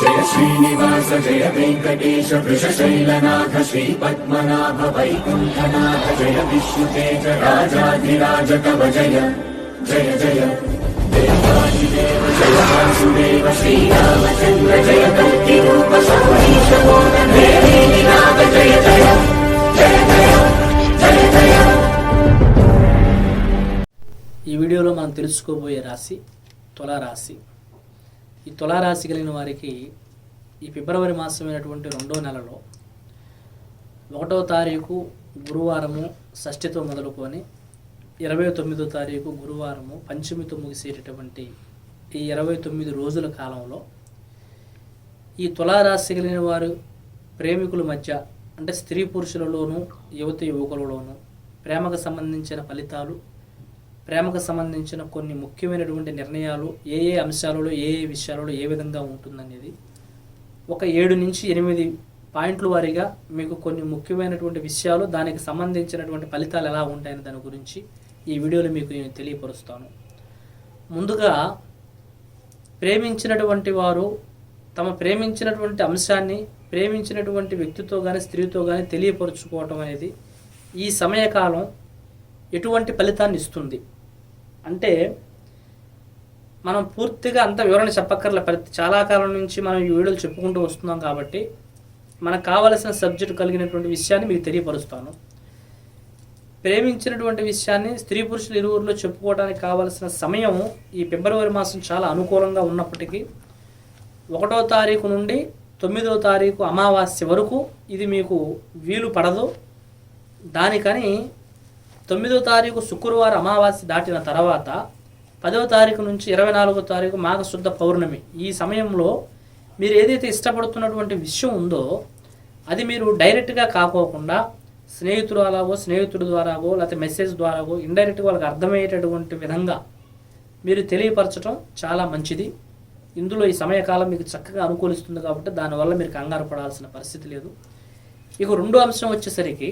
జయ శ్రీనివాస జయ వెంకటేశ వృషశైలనాథ శ్రీ పద్మనాభ వైకుంఠనాథ జయ విష్ణుతేజ రాజాధిరాజ కవ జయ జయ జయ. దేవాదిదేవ జయ వాసుదేవ శ్రీరామచంద్ర జయ కల్కి రూప సౌరీశ నాథ జయ జయ జయ జయ జయ జయ. ఈ వీడియోలో మనం తెలుసుకోబోయే రాశి తులారాశి. ఈ తులారాశి కలిగిన వారికి ఈ ఫిబ్రవరి మాసమైనటువంటి రెండో నెలలో ఒకటో తారీఖు గురువారము షష్ఠితో మొదలుకొని ఇరవై తొమ్మిదో తారీఖు గురువారము పంచమితో ముగిసేటటువంటి ఈ ఇరవై తొమ్మిది రోజుల కాలంలో ఈ తులారాశి కలిగిన వారు ప్రేమికుల మధ్య అంటే స్త్రీ పురుషులలోనూ యువతి యువకులలోనూ ప్రేమకు సంబంధించిన ఫలితాలు ప్రేమకు సంబంధించిన కొన్ని ముఖ్యమైనటువంటి నిర్ణయాలు ఏ ఏ అంశాలలో ఏ ఏ విషయాలలో ఏ విధంగా ఉంటుందనేది. ఒక ఏడు నుంచి ఎనిమిది పాయింట్ల వారీగా మీకు కొన్ని ముఖ్యమైనటువంటి విషయాలు దానికి సంబంధించినటువంటి ఫలితాలు ఎలా ఉంటాయని దాని గురించి ఈ వీడియోలో మీకు నేను తెలియపరుస్తాను. ముందుగా ప్రేమించినటువంటి వారు తమ ప్రేమించినటువంటి అంశాన్ని ప్రేమించినటువంటి వ్యక్తితో కానీ స్త్రీతో కానీ తెలియపరుచుకోవటం అనేది ఈ సమయకాలం ఎటువంటి ఫలితాన్ని ఇస్తుంది? అంటే మనం పూర్తిగా అంత వివరణ చెప్పక్కర్లే. ప్రతి చాలా కాలం నుంచి మనం ఈ వీడియోలు చెప్పుకుంటూ వస్తున్నాం కాబట్టి మనకు కావలసిన సబ్జెక్టు కలిగినటువంటి విషయాన్ని మీకు తెలియపరుస్తాను. ప్రేమించినటువంటి విషయాన్ని స్త్రీ పురుషులు ఇరువురిలో చెప్పుకోవడానికి కావలసిన సమయం ఈ ఫిబ్రవరి మాసం చాలా అనుకూలంగా ఉన్నప్పటికీ ఒకటో తారీఖు నుండి తొమ్మిదో తారీఖు అమావాస్య వరకు ఇది మీకు వీలు పడదు. దానికని తొమ్మిదో తారీఖు శుక్రవారం అమావాస్య దాటిన తర్వాత పదవ తారీఖు నుంచి ఇరవై నాలుగో తారీఖు మాఘశుద్ధ పౌర్ణమి. ఈ సమయంలో మీరు ఏదైతే ఇష్టపడుతున్నటువంటి విషయం ఉందో అది మీరు డైరెక్ట్గా కాకోకుండా స్నేహితుడు అలాగో స్నేహితుడి ద్వారాగో లేకపోతే మెసేజ్ ద్వారాగో ఇండైరెక్ట్గా వాళ్ళకి అర్థమయ్యేటటువంటి విధంగా మీరు తెలియపరచడం చాలా మంచిది. ఇందులో ఈ సమయకాలం మీకు చక్కగా అనుకూలిస్తుంది కాబట్టి దానివల్ల మీరు కంగారు పడాల్సిన పరిస్థితి లేదు. ఇక రెండో అంశం వచ్చేసరికి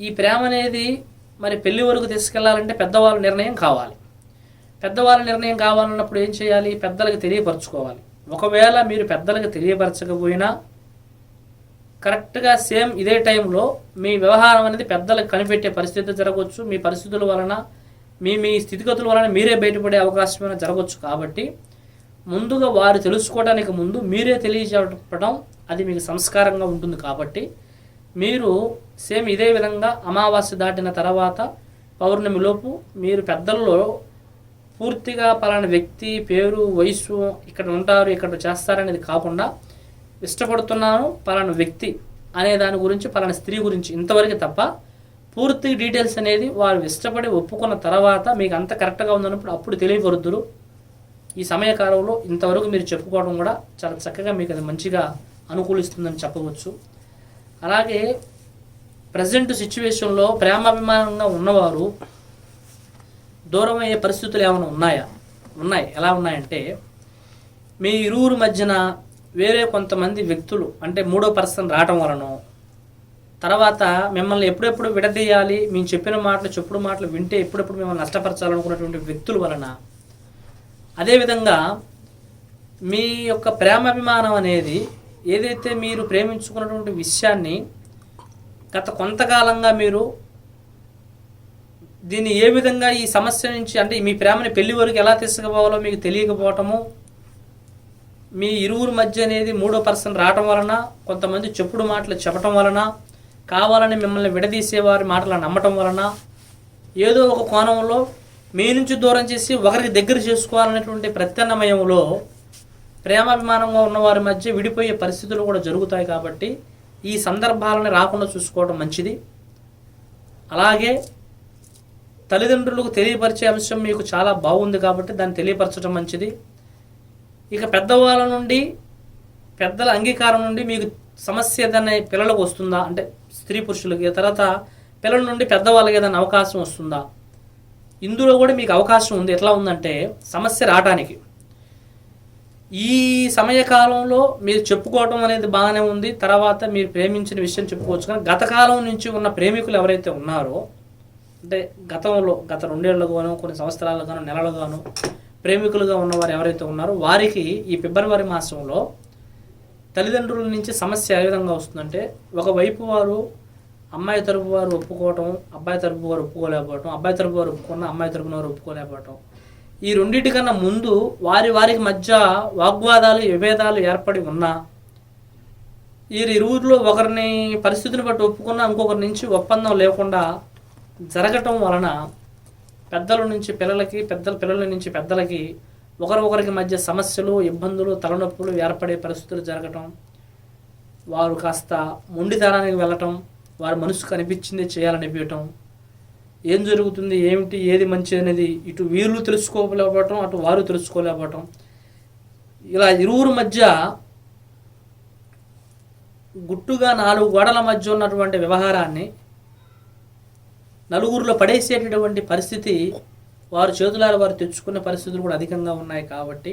ఈ ప్రేమ అనేది మరి పెళ్ళి వరకు తీసుకెళ్ళాలంటే పెద్దవాళ్ళ నిర్ణయం కావాలి. పెద్దవాళ్ళ నిర్ణయం కావాలన్నప్పుడు ఏం చేయాలి? పెద్దలకు తెలియపరచుకోవాలి. ఒకవేళ మీరు పెద్దలకు తెలియపరచకపోయినా కరెక్ట్గా సేమ్ ఇదే టైంలో మీ వ్యవహారం అనేది పెద్దలకు కనిపెట్టే పరిస్థితి జరగవచ్చు. మీ పరిస్థితుల వలన మీ మీ స్థితిగతుల వలన మీరే బయటపడే అవకాశం జరగవచ్చు కాబట్టి ముందుగా వారు తెలుసుకోవడానికి ముందు మీరే తెలియజెప్పడం అది మీకు సంస్కారంగా ఉంటుంది కాబట్టి మీరు సేమ్ ఇదే విధంగా అమావాస్య దాటిన తర్వాత పౌర్ణమిలోపు మీరు పెద్దల్లో పూర్తిగా పలానా వ్యక్తి పేరు వయస్సు ఇక్కడ ఉంటారు ఇక్కడ చేస్తారనేది కాకుండా ఇష్టపడుతున్నాను పలానా వ్యక్తి అనే దాని గురించి పలానా స్త్రీ గురించి ఇంతవరకు తప్ప పూర్తి డీటెయిల్స్ అనేది వారు ఇష్టపడి ఒప్పుకున్న తర్వాత మీకు అంత కరెక్ట్గా ఉందన్నప్పుడు అప్పుడు తెలియపరుద్దురు. ఈ సమయకాలంలో ఇంతవరకు మీరు చెప్పుకోవడం కూడా చాలా చక్కగా మీకు అది మంచిగా అనుకూలిస్తుందని చెప్పవచ్చు. అలాగే ప్రజెంట్ సిచ్యువేషన్లో ప్రేమాభిమానంగా ఉన్నవారు దూరం అయ్యే పరిస్థితులు ఏమైనా ఉన్నాయా? ఉన్నాయి. ఎలా ఉన్నాయంటే మీ ఇరువురు మధ్యన వేరే కొంతమంది వ్యక్తులు అంటే మూడో పర్సన్ రావటం వలన తర్వాత మిమ్మల్ని ఎప్పుడెప్పుడు విడదీయాలి మేము చెప్పిన మాటలు చెప్పుడు మాటలు వింటే ఎప్పుడెప్పుడు మిమ్మల్ని నష్టపరచాలనుకున్నటువంటి వ్యక్తుల వలన అదేవిధంగా మీ యొక్క ప్రేమాభిమానం అనేది ఏదైతే మీరు ప్రేమించుకున్నటువంటి విషయాన్ని గత కొంతకాలంగా మీరు దీన్ని ఏ విధంగా ఈ సమస్య నుంచి అంటే మీ ప్రేమని పెళ్ళి వరకు ఎలా తీసుకుపోవాలో మీకు తెలియకపోవటము మీ ఇరువురు మధ్య అనేది మూడో పర్సన్ రావటం వలన కొంతమంది చెప్పుడు మాటలు చెప్పటం వలన కావాలని మిమ్మల్ని విడదీసేవారి మాటలు నమ్మటం వలన ఏదో ఒక కోణంలో మీ నుంచి దూరం చేసి ఒకరికి దగ్గర చేసుకోవాలనేటువంటి ప్రత్యామ్నాయంలో ప్రేమాభిమానంగా ఉన్న వారి మధ్య విడిపోయే పరిస్థితులు కూడా జరుగుతాయి కాబట్టి ఈ సందర్భాలను రాకుండా చూసుకోవడం మంచిది. అలాగే తల్లిదండ్రులకు తెలియపరిచే అంశం మీకు చాలా బాగుంది కాబట్టి దాన్ని తెలియపరచడం మంచిది. ఇక పెద్దవాళ్ళ నుండి పెద్దల అంగీకారం నుండి మీకు సమస్య ఏదైనా పిల్లలకు వస్తుందా? అంటే స్త్రీ పురుషులకి తర్వాత పిల్లల నుండి పెద్దవాళ్ళకి ఏదైనా అవకాశం వస్తుందా? ఇందులో కూడా మీకు అవకాశం ఉంది. ఎట్లా ఉందంటే సమస్య రావడానికి ఈ సమయకాలంలో మీరు చెప్పుకోవడం అనేది బాగానే ఉంది. తర్వాత మీరు ప్రేమించిన విషయం చెప్పుకోవచ్చు. కానీ గత కాలం నుంచి ఉన్న ప్రేమికులు ఎవరైతే ఉన్నారో అంటే గతంలో గత రెండేళ్ళుగానో కొన్ని సంవత్సరాలుగానో నెలలుగానో ప్రేమికులుగా ఉన్నవారు ఎవరైతే ఉన్నారో వారికి ఈ ఫిబ్రవరి మాసంలో తల్లిదండ్రుల నుంచి సమస్య ఏ విధంగా వస్తుందంటే ఒకవైపు వారు అమ్మాయి తరపు వారు ఒప్పుకోవటం అబ్బాయి తరపు వారు ఒప్పుకోలేకపోవటం అబ్బాయి తరపు వారు ఒప్పుకున్న అమ్మాయి తరపున వారు ఒప్పుకోలేకపోవటం ఈ రెండింటికన్నా ముందు వారి వారికి మధ్య వాగ్వాదాలు విభేదాలు ఏర్పడి ఉన్నా ఈ ఇరువురిలో ఒకరిని పరిస్థితిని బట్టి ఒప్పుకున్న ఇంకొకరి నుంచి ఒప్పందం లేకుండా జరగటం వలన పెద్దల నుంచి పిల్లలకి పెద్దల పిల్లల నుంచి పెద్దలకి ఒకరికొకరికి మధ్య సమస్యలు ఇబ్బందులు తలనొప్పులు ఏర్పడే పరిస్థితులు జరగటం వారు కాస్త మొండితనానికి వెళ్ళటం వారి మనసు కనిపించింది చేయాలనిపించటం ఏం జరుగుతుంది ఏమిటి ఏది మంచి అనేది ఇటు వీళ్ళు తెలుసుకోలేకపోవటం అటు వారు తెలుసుకోలేకపోవటం. ఇలా ఇరువురు మధ్య గుట్టుగా నాలుగు గోడల మధ్య ఉన్నటువంటి వ్యవహారాన్ని నలుగురిలో పడేసేటటువంటి పరిస్థితి వారు చేతులారు వారు తెచ్చుకునే పరిస్థితులు కూడా అధికంగా ఉన్నాయి కాబట్టి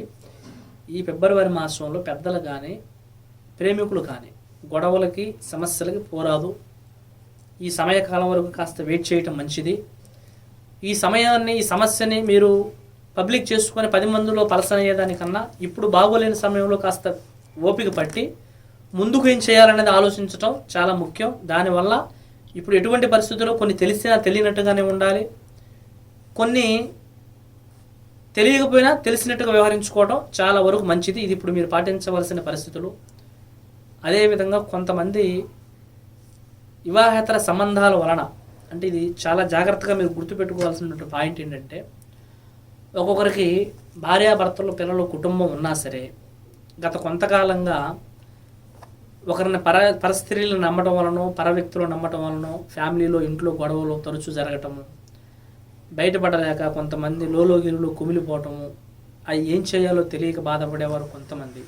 ఈ ఫిబ్రవరి మాసంలో పెద్దలు కానీ ప్రేమికులు కానీ గొడవలకి సమస్యలకి పోరాదు. ఈ సమయకాలం వరకు కాస్త వెయిట్ చేయటం మంచిది. ఈ సమయాన్ని ఈ సమస్యని మీరు పబ్లిక్ చేసుకొని పది మందిలో పలసనయ్యేదానికన్నా ఇప్పుడు బాగోలేని సమయంలో కాస్త ఓపిక పట్టి ముందుకు ఏం చేయాలనేది ఆలోచించటం చాలా ముఖ్యం. దానివల్ల ఇప్పుడు ఎటువంటి పరిస్థితుల్లో కొన్ని తెలిసినా తెలియనట్టుగానే ఉండాలి. కొన్ని తెలియకపోయినా తెలిసినట్టుగా వ్యవహరించుకోవడం చాలా వరకు మంచిది. ఇది ఇప్పుడు మీరు పాటించవలసిన పరిస్థితులు. అదేవిధంగా కొంతమంది వివాహేతర సంబంధాల వలన అంటే ఇది చాలా జాగ్రత్తగా మీరు గుర్తుపెట్టుకోవాల్సినటువంటి పాయింట్ ఏంటంటే ఒక్కొక్కరికి భార్యాభర్తలు పిల్లలు కుటుంబం ఉన్నా సరే గత కొంతకాలంగా ఒకరిని పర పరస్త్రీలను నమ్మటం వలన పర వ్యక్తులు నమ్మటం వలన ఫ్యామిలీలో ఇంట్లో గొడవలు తరచూ జరగటము బయటపడలేక కొంతమంది లోలోగిరులు కుమిలిపోవటము అవి ఏం చేయాలో తెలియక బాధపడేవారు కొంతమంది.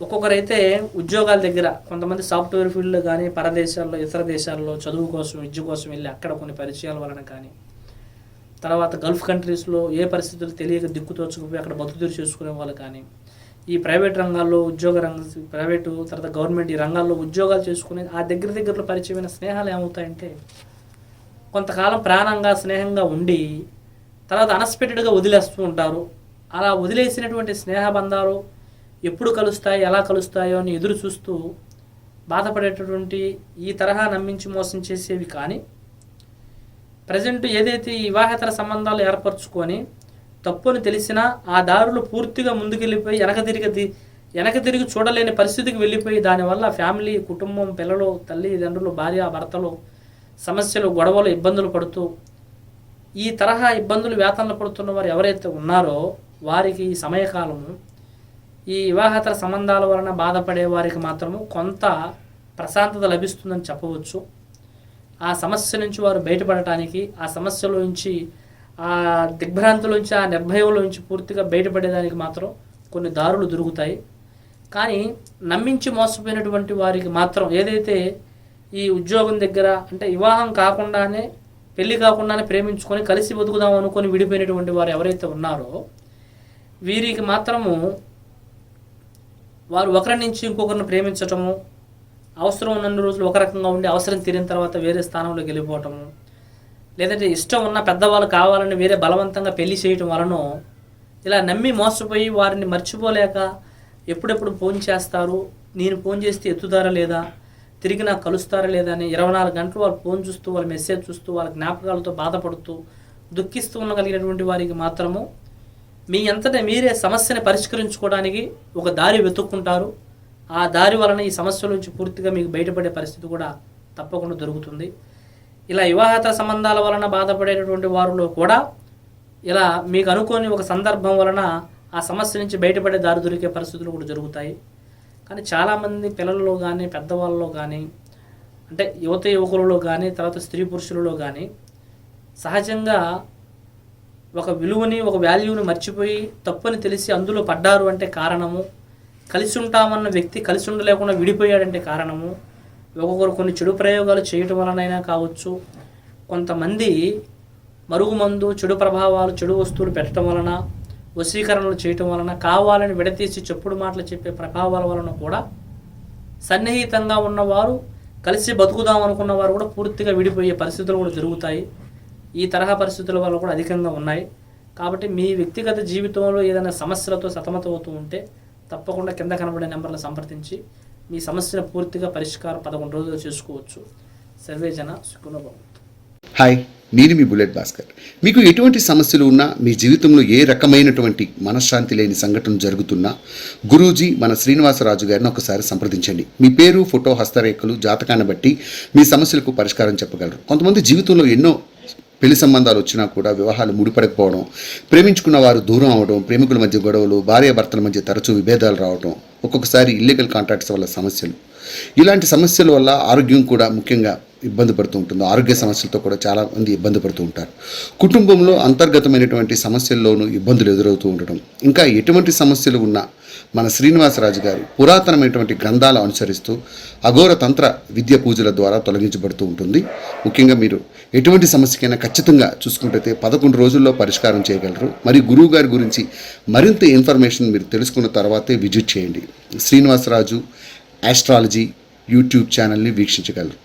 ఒక్కొక్కరైతే ఉద్యోగాల దగ్గర కొంతమంది సాఫ్ట్వేర్ ఫీల్డ్లో కానీ పరదేశాల్లో ఇతర దేశాల్లో చదువు కోసం విద్య కోసం వెళ్ళి అక్కడ కొన్ని పరిచయాల వలన కానీ తర్వాత గల్ఫ్ కంట్రీస్లో ఏ పరిస్థితులు తెలియక దిక్కుతోచుకుపోయి అక్కడ బతుకుతీరు చేసుకునే వాళ్ళు కానీ ఈ ప్రైవేట్ రంగాల్లో ఉద్యోగ రంగ ప్రైవేటు తర్వాత గవర్నమెంట్ ఈ రంగాల్లో ఉద్యోగాలు చేసుకునే ఆ దగ్గర దగ్గరలో పరిచయమైన స్నేహాలు ఏమవుతాయంటే కొంతకాలం ప్రాణంగా స్నేహంగా ఉండి తర్వాత అన్ఎక్స్పెక్టెడ్గా వదిలేస్తూ ఉంటారు. అలా వదిలేసినటువంటి స్నేహ బంధాలు ఎప్పుడు కలుస్తాయి ఎలా కలుస్తాయో అని ఎదురు చూస్తూ బాధపడేటటువంటి ఈ తరహా నమ్మించి మోసం చేసేవి కానీ ప్రజెంట్ ఏదైతే ఈ వివాహేతర సంబంధాలు ఏర్పరచుకొని తప్పుని తెలిసినా ఆ దారులు పూర్తిగా ముందుకెళ్ళిపోయి వెనక తిరిగి వెనక తిరిగి చూడలేని పరిస్థితికి వెళ్ళిపోయి దానివల్ల ఫ్యామిలీ కుటుంబం పిల్లలు తల్లిదండ్రులు భార్య భర్తలు సమస్యలు గొడవలు ఇబ్బందులు పడుతూ ఈ తరహా ఇబ్బందులు వేతనలు పడుతున్న వారు ఎవరైతే ఉన్నారో వారికి ఈ సమయకాలము ఈ వివాహేతర సంబంధాల వలన బాధపడే వారికి మాత్రము కొంత ప్రశాంతత లభిస్తుందని చెప్పవచ్చు. ఆ సమస్య నుంచి వారు బయటపడటానికి ఆ సమస్యలో నుంచి ఆ దిగ్భ్రాంతిలోంచి ఆ నిర్భయంలోంచి పూర్తిగా బయటపడేదానికి మాత్రం కొన్ని దారులు దొరుకుతాయి. కానీ నమ్మించి మోసపోయినటువంటి వారికి మాత్రం ఏదైతే ఈ ఉద్యోగం దగ్గర అంటే వివాహం కాకుండానే పెళ్ళి కాకుండానే ప్రేమించుకొని కలిసి బతుకుదాం అనుకొని విడిపోయినటువంటి వారు ఎవరైతే ఉన్నారో వీరికి మాత్రము వారు ఒకరి నుంచి ఇంకొకరిని ప్రేమించటము అవసరం ఉన్న రోజులు ఒక రకంగా ఉండి అవసరం తీరిన తర్వాత వేరే స్థానంలోకి వెళ్ళిపోవటము లేదంటే ఇష్టం ఉన్న పెద్దవాళ్ళు కావాలని వేరే బలవంతంగా పెళ్ళి చేయటం వలన ఇలా నమ్మి మోసపోయి వారిని మర్చిపోలేక ఎప్పుడెప్పుడు ఫోన్ చేస్తారు నేను ఫోన్ చేస్తే ఎత్తుతారా లేదా తిరిగి నాకు కలుస్తారా లేదా అని ఇరవై నాలుగు గంటలు వాళ్ళు ఫోన్ చూస్తూ వాళ్ళ మెసేజ్ చూస్తూ వాళ్ళ జ్ఞాపకాలతో బాధపడుతూ దుఃఖిస్తూ ఉండగలిగినటువంటి వారికి మాత్రము మీ అంతటా మీరే సమస్యని పరిష్కరించుకోవడానికి ఒక దారి వెతుక్కుంటారు. ఆ దారి వలన ఈ సమస్య నుంచి పూర్తిగా మీకు బయటపడే పరిస్థితి కూడా తప్పకుండా దొరుకుతుంది. ఇలా వివాహత సంబంధాల వలన బాధపడేటటువంటి వారిలో కూడా ఇలా మీకు అనుకోని ఒక సందర్భం వలన ఆ సమస్య నుంచి బయటపడే దారి దొరికే పరిస్థితులు కూడా జరుగుతాయి. కానీ చాలామంది పిల్లల్లో కానీ పెద్దవాళ్ళలో కానీ అంటే యువత యువకులలో కానీ తర్వాత స్త్రీ పురుషులలో కానీ సహజంగా ఒక విలువని ఒక వాల్యూని మర్చిపోయి తప్పని తెలిసి అందులో పడ్డారు అంటే కారణము. కలిసి ఉంటామన్న వ్యక్తి కలిసి ఉండలేకుండా విడిపోయాడంటే కారణము. ఒక్కొక్కరు కొన్ని చెడు ప్రయోగాలు చేయటం వలనైనా కావచ్చు. కొంతమంది మరుగుమందు చెడు ప్రభావాలు చెడు వస్తువులు పెట్టడం వలన వశీకరణలు చేయటం వలన కావాలని విడతీసి చెప్పుడు మాటలు చెప్పే ప్రభావాల వలన కూడా సన్నిహితంగా ఉన్నవారు కలిసి బతుకుదాం అనుకున్న వారు కూడా పూర్తిగా విడిపోయే పరిస్థితులు కూడా జరుగుతాయి. ఈ తరహా పరిస్థితుల వల్ల కూడా అధికంగా ఉన్నాయి. కాబట్టి మీ వ్యక్తిగత జీవితంలో ఏదైనా సమస్యలతో సతమతమవుతూ ఉంటే తప్పకుండా కింద కనబడే నెంబర్లు సంప్రదించి మీ సమస్యను పూర్తిగా పరిష్కారం పదకొండు రోజులు చేసుకోవచ్చు. సర్వేజన సుఖనుభవం. హాయ్ నేను మీ బుల్లెట్ భాస్కర్. మీకు ఎటువంటి సమస్యలు ఉన్నా మీ జీవితంలో ఏ రకమైనటువంటి మనశ్శాంతి లేని సంఘటన జరుగుతున్నా గురూజీ మన శ్రీనివాసరాజు గారిని ఒకసారి సంప్రదించండి. మీ పేరు ఫోటో హస్తరేఖలు జాతకాన్ని బట్టి మీ సమస్యలకు పరిష్కారం చెప్పగలరు. కొంతమంది జీవితంలో ఎన్నో పెళ్ళి సంబంధాలు వచ్చినా కూడా వివాహాలు ముడిపడకపోవడం ప్రేమించుకున్న వారు దూరం అవడం ప్రేమికుల మధ్య గొడవలు భార్యాభర్తల మధ్య తరచూ విభేదాలు రావడం ఒక్కొక్కసారి ఇల్లీగల్ కాంట్రాక్ట్స్ వల్ల సమస్యలు. ఇలాంటి సమస్యల వల్ల ఆరోగ్యం కూడా ముఖ్యంగా ఇబ్బంది పడుతూ ఉంటుంది. ఆరోగ్య సమస్యలతో కూడా చాలా మంది ఇబ్బంది పడుతూ ఉంటారు. కుటుంబంలో అంతర్గతమైనటువంటి సమస్యల్లోనూ ఇబ్బందులు ఎదురవుతూ ఉండడం ఇంకా ఎటువంటి సమస్యలు ఉన్నా మన శ్రీనివాసరాజు గారు పురాతనమైనటువంటి గ్రంథాలు అనుసరిస్తూ అఘోర తంత్ర విద్య పూజల ద్వారా తొలగించబడుతూ ఉంటుంది. ముఖ్యంగా మీరు ఎటువంటి సమస్యకైనా ఖచ్చితంగా చూసుకుంటే పదకొండు రోజుల్లో పరిష్కారం చేయగలరు. మరి గురువు గారి గురించి మరింత ఇన్ఫర్మేషన్ మీరు తెలుసుకున్న తర్వాతే విజిట్ చేయండి. శ్రీనివాసరాజు ఆస్ట్రాలజీ యూట్యూబ్ ఛానల్ని వీక్షించగలరు.